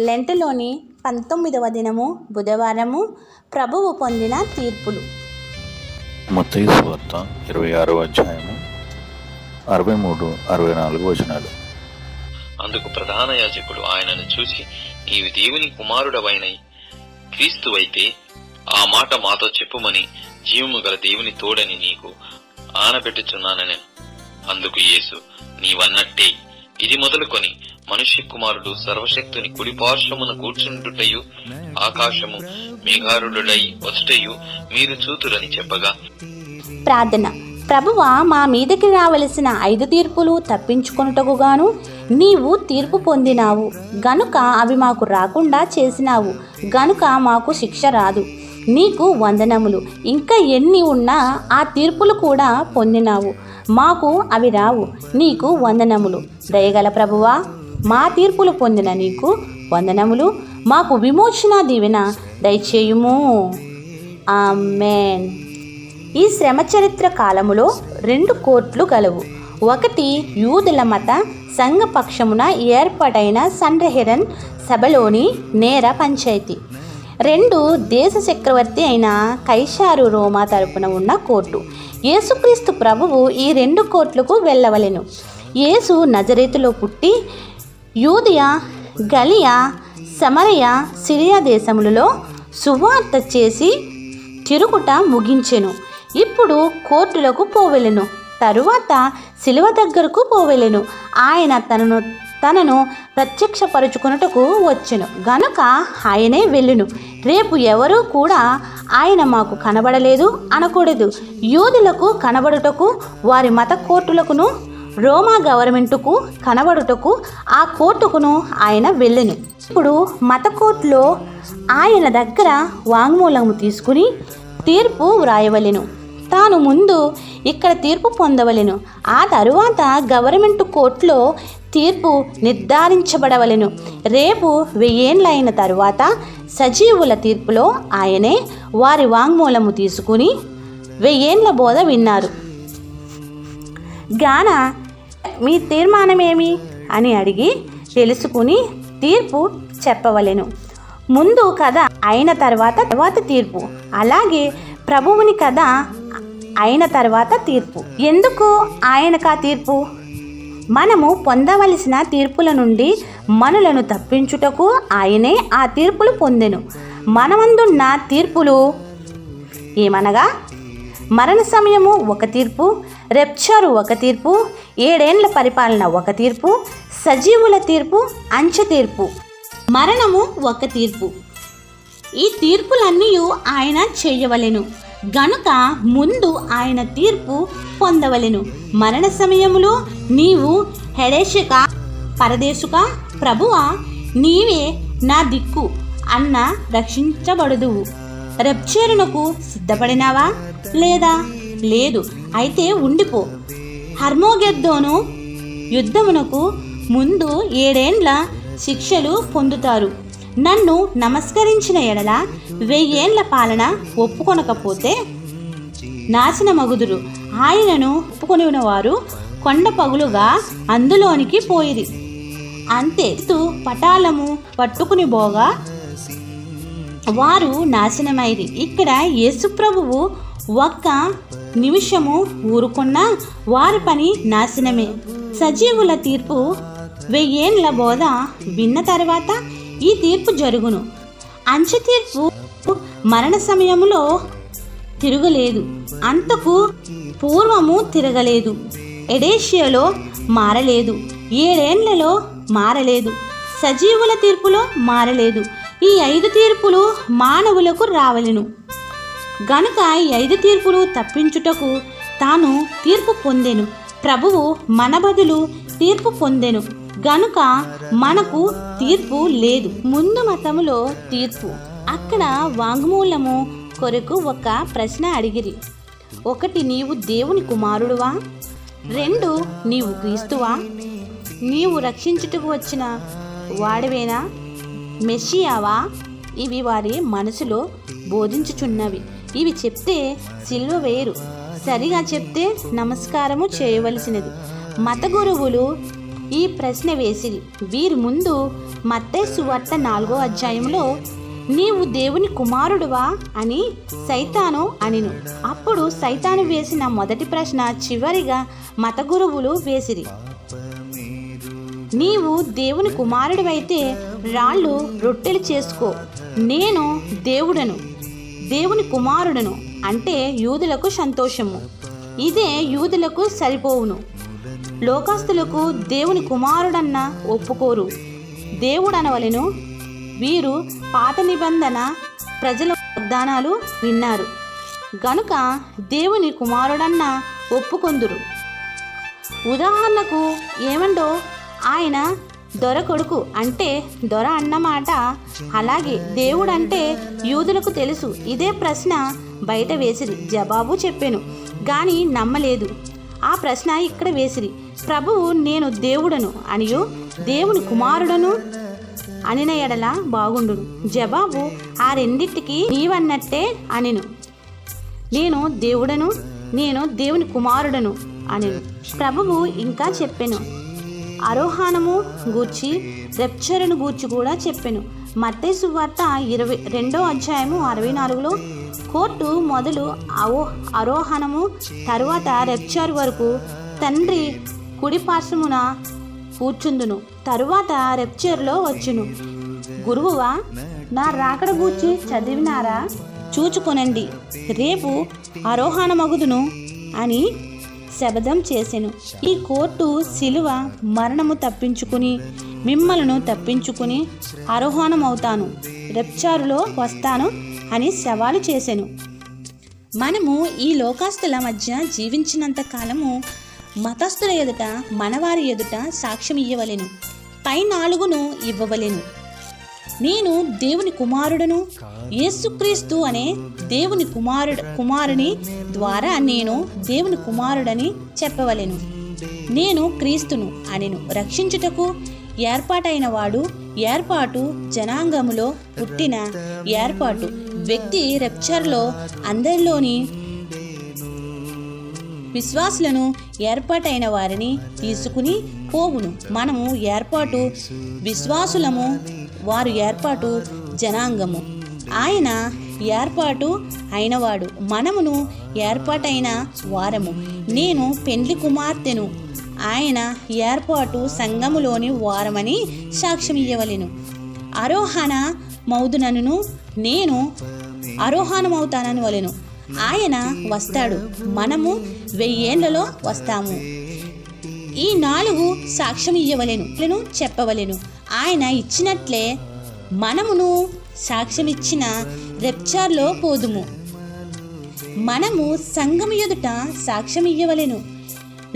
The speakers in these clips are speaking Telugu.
లెంటలోని పంతొమ్మిదవ దినము బుధవారము ప్రభువు పొందిన తీర్పులు. మత్తయి సువార్త ఇరవై ఆరో అధ్యాయము అరవై మూడు అరవై నాలుగు వచనాలు. అందుకు ప్రధాన యాజకుడు ఆయనను చూసి నీవు దేవుని కుమారుడవైన క్రీస్తువైతే ఆ మాట మాతో చెప్పుమని జీవము గల దేవుని తోడని నీకు ఆనబెట్టుచున్నానని. అందుకు యేసు నీవన్నట్టే ఇది మొదలుకొని మనుష్య కుమారుడు సర్వశక్తుని కుడి పార్శ్వమున కూర్చుండుటయు ఆకాశము మేఘారుడై వచ్చుటయు మీరు చూతురని చెప్పగా. ప్రార్థన. ప్రభువ మా మీదకి రావలసిన ఐదు తీర్పులు తప్పించుకొనుటకుగాను నీవు తీర్పు పొందినావు. గనుక అవి మాకు రాకుండా చేసినావు. గనుక మాకు శిక్ష రాదు. నీకు వందనములు. ఇంకా ఎన్ని ఉన్నా ఆ తీర్పులు కూడా పొందినావు. మాకు అవి రావు. నీకు వందనములు. దయగల ప్రభువా మా తీర్పులు పొందిన నీకు వందనములు. మాకు విమోచన దీవెన దయచేయుము. ఆమెన్. ఈ శ్రమ చరిత్ర కాలములో రెండు కోర్టులు గలవు. ఒకటి యూదుల మత సంఘపక్షమున ఏర్పాటైన సండ్రహెరన్ సభలోని నేర పంచాయతీ. రెండు దేశ చక్రవర్తి అయిన కైషారు రోమా తరపున ఉన్న కోర్టు. యేసుక్రీస్తు ప్రభువు ఈ రెండు కోర్టులకు వెళ్ళవలెను. యేసు నజరేతులో పుట్టి యూదియా గలియా సమరయ సిరియా దేశములలో సువార్త చేసి తిరుగుట ముగించెను. ఇప్పుడు కోర్టులకు పోవెలెను. తరువాత శిలువ దగ్గరకు పోవెలెను. ఆయన తనను తనను ప్రత్యక్షపరుచుకున్నటకు వచ్చును. గనుక ఆయనే వెళ్ళును. రేపు ఎవరూ కూడా ఆయన మాకు కనబడలేదు అనకూడదు. యూదులకు కనబడుటకు వారి మత కోర్టులకును రోమా గవర్నమెంటుకు కనబడుటకు ఆ కోర్టుకును ఆయన వెళ్ళెను. ఇప్పుడు మత కోర్టులో ఆయన దగ్గర వాంగ్మూలము తీసుకుని తీర్పు వ్రాయవలెను. తాను ముందు ఇక్కడ తీర్పు పొందవలెను. ఆ తరువాత గవర్నమెంట్ కోర్టులో తీర్పు నిర్ధారించబడవలెను. రేపు వెయ్యేండ్లైన తరువాత సజీవుల తీర్పులో ఆయనే వారి వాంగ్మూలము తీసుకుని వెయ్యేండ్ల బోధ విన్నారు. గాన మీ తీర్మానమేమి? అని అడిగి తెలుసుకుని తీర్పు చెప్పవలెను. ముందు కథ అయిన తర్వాత తర్వాత తీర్పు. అలాగే ప్రభువుని కథ అయిన తర్వాత తీర్పు. ఎందుకు ఆయనకు ఆ తీర్పు? మనము పొందవలసిన తీర్పుల నుండి మనులను తప్పించుటకు ఆయనే ఆ తీర్పులు పొందెను. మనమందున్న తీర్పులు ఏమనగా మరణ సమయము ఒక తీర్పు రెప్చరు ఒక తీర్పు ఏడేండ్ల పరిపాలన ఒక తీర్పు సజీవుల తీర్పు అంచె తీర్పు. మరణము ఒక తీర్పు. ఈ తీర్పులన్నీ ఆయన చేయవలెను. గనుక ముందు ఆయన తీర్పు పొందవలెను. మరణ సమయములో నీవు హెడేషక పరదేశుక ప్రభువా నీవే నా దిక్కు అన్న రక్షించబడుదువు. రెప్చేరునకు సిద్ధపడినావా? లేదా? లేదు. అయితే ఉండిపో. హర్మోగెద్దోను యుద్ధమునకు ముందు ఏడేండ్ల శిక్షలు పొందుతారు. నన్ను నమస్కరించిన ఎడల వెయ్యేండ్ల పాలన ఒప్పుకొనకపోతే నాశనమగుదురు. ఆయనను ఒప్పుకొని వారు కొండ పగులుగా అందులోనికి పోయిరి. అంతే పటాలము పట్టుకుని పోగా వారు నాశనమైరి. ఇక్కడ యేసుప్రభువు ఒక్క నిమిషము ఊరుకున్న వారి పని నాశనమే. సజీవుల తీర్పు వెయ్యేండ్ల బోధ విన్న తర్వాత ఈ తీర్పు జరుగును. అంచె తీర్పు మరణ సమయంలో తిరగలేదు. అంతకు పూర్వము తిరగలేదు. ఎడేషియాలో మారలేదు. ఏడేండ్లలో మారలేదు. సజీవుల తీర్పులో మారలేదు. ఈ ఐదు తీర్పులు మానవులకు రావలెను. గనుక ఈ ఐదు తీర్పులు తప్పించుటకు తాను తీర్పు పొందెను. ప్రభువు మన బదులు తీర్పు పొందెను. గనుక మనకు తీర్పు లేదు. ముందు మతములో తీర్పు. అక్కడ వాంగ్మూలము కొరకు ఒక ప్రశ్న అడిగిరి. ఒకటి నీవు దేవుని కుమారుడువా? రెండు నీవు క్రీస్తువా? నీవు రక్షించుటకు వచ్చిన వాడవేనా? మెస్సియావా ఇవి వారి మనసులో బోధించుచున్నవి. ఇవి చెప్తే సిల్వ వేరు. సరిగా చెప్తే నమస్కారము చేయవలసినది. మత గురువులు ఈ ప్రశ్న వేసిరి వీరి ముందు మత్తే సువార్త నాలుగో అధ్యాయంలో నీవు దేవుని కుమారుడువా? అని సైతాను అనిను. అప్పుడు సైతాను వేసిన మొదటి ప్రశ్న చివరిగా మత గురువులు వేసిరి. నీవు దేవుని కుమారుడివైతే రాళ్ళు రొట్టెలు చేసుకో. నేను దేవుడను దేవుని కుమారుడను అంటే యూదులకు సంతోషము. ఇదే యూదులకు సరిపోవును. లోకస్తులకు దేవుని కుమారుడన్న ఒప్పుకోరు. దేవుడనవలెను వీరు పాత నిబంధన ప్రజల వాగ్దానాలు విన్నారు. గనుక దేవుని కుమారుడన్న ఒప్పుకొందురు. ఉదాహరణకు ఏమండో ఆయన దొర కొడుకు అంటే దొర అన్నమాట. అలాగే దేవుడంటే యూదులకు తెలుసు. ఇదే ప్రశ్న బయట వేసిరి. జవాబు చెప్పాను. కానీ నమ్మలేదు. ఆ ప్రశ్న ఇక్కడ వేసిరి. ప్రభువు నేను దేవుడను. అనియు దేవుని కుమారుడను? అనిన ఎడల బాగుండును. జవాబు ఆ రెండింటికి నీవన్నట్టే అనిను. నేను దేవుడను నేను దేవుని కుమారుడను అనిను. ప్రభువు ఇంకా చెప్పెను. అరోహానము గూర్చి రెప్చరును గూర్చి కూడా చెప్పెను. మత్తే సువార్త ఇరవై రెండో అధ్యాయము అరవై నాలుగులో కోర్టు మొదలు అవో అరోహణము తరువాత రెప్చర్ వరకు తండ్రి కుడి పార్శ్వమున కూర్చుందును. తరువాత రెప్చర్లో వచ్చును. గురువువా నా రాకడ గూర్చి చదివినారా? చూచుకొనండి. రేపు ఆరోహణమగుదును అని శబదం చేసెను. ఈ కోర్టు శిలువ మరణము తప్పించుకుని మిమ్మలను తప్పించుకుని ఆరోహణమవుతాను. రెప్చారులో వస్తాను అని సవాలు చేశాను మనము ఈ లోకాస్తుల మధ్య జీవించినంత కాలము మతస్థుల ఎదుట మనవారి ఎదుట సాక్ష్యం ఇవ్వలేను పై నాలుగును ఇవ్వవలేను. నేను దేవుని కుమారుడను యేసుక్రీస్తు అనే దేవుని కుమారుడు కుమారుని ద్వారా నేను దేవుని కుమారుడని చెప్పవలెను. నేను క్రీస్తును అనిను. రక్షించుటకు ఏర్పాటైన వాడు ఏర్పాటు జనాంగములో పుట్టిన ఏర్పాటు. వ్యక్తి రెప్చర్లో అందరిలోని విశ్వాసులను ఏర్పాటైన వారిని తీసుకుని పోవును. మనము ఏర్పాటు విశ్వాసులము వారు ఏర్పాటు జనాంగము. ఆయన ఏర్పాటు అయినవాడు మనమును ఏర్పాటైన వారము. నేను పెండ్లి కుమార్తెను. ఆయన ఏర్పాటు సంఘములోని వారమని సాక్ష్యం ఇవ్వలేను అరోహణ మౌదునను నేను అరోహణమవుతానని వలెను ఆయన వస్తాడు. మనము వెయ్యేళ్ళలో వస్తాము. ఈ నాలుగు సాక్ష్యం ఇయ్యవలెను లను చెప్పవలెను. ఆయన ఇచ్చినట్లే మనమును సాక్ష్యం ఇచ్చిన రెప్చార్లో పోదుము. మనము సంఘం ఎదుట సాక్ష్యం ఇయ్యవలెను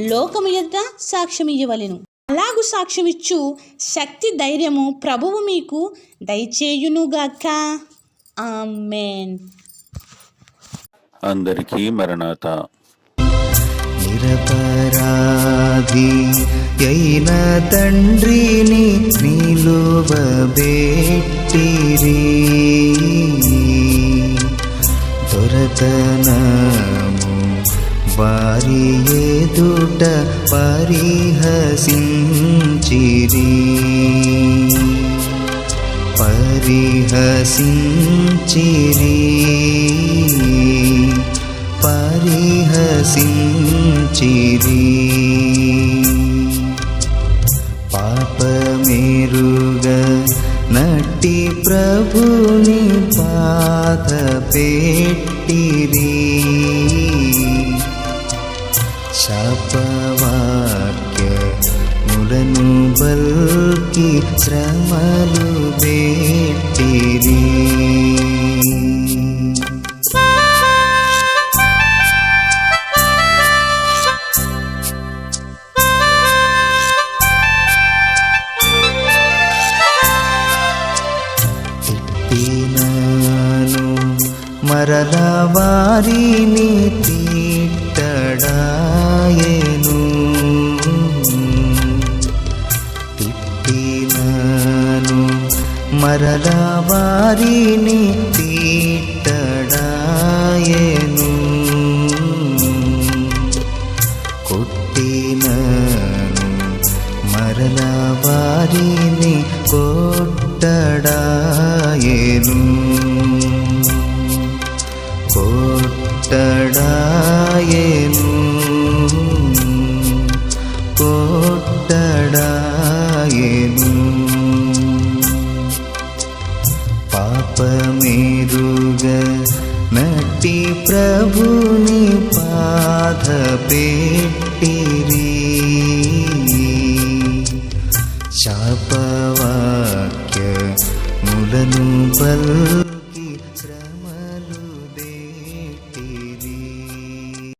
లోకము ఎదుట సాక్ష్యం ఇయ్యవలెను. అలాగు సాక్ష్యమిచ్చు శక్తి ధైర్యము ప్రభువు మీకు దయచేయునుగాక. ఆమెన్. అందరికీ మరణాత. నిరపరాధి అయిన తండ్రిని నిలువబెట్టిరి దొరతనము వారి ఎదుట పరిహసించిరి. పరిహసించిరి. పరిహసించిరి. పాపమేరుగ నట్టి ప్రభుని పాత పెట్టిరి శాపవాక్య ములను బల్కి శ్రమలు పెట్టిరి ఎడలాయేను తిట్టినాను మరలా వారిని తిట్టడాయేను. కొట్టినాను మరలా వారిని కొట్టడాయేను. కొ కొట్టడాయేను కొట్టడాయేను పాపమేరుగ నట్టి ప్రభుని పాద పెట్టిరి శాపవాక్య ములను బల్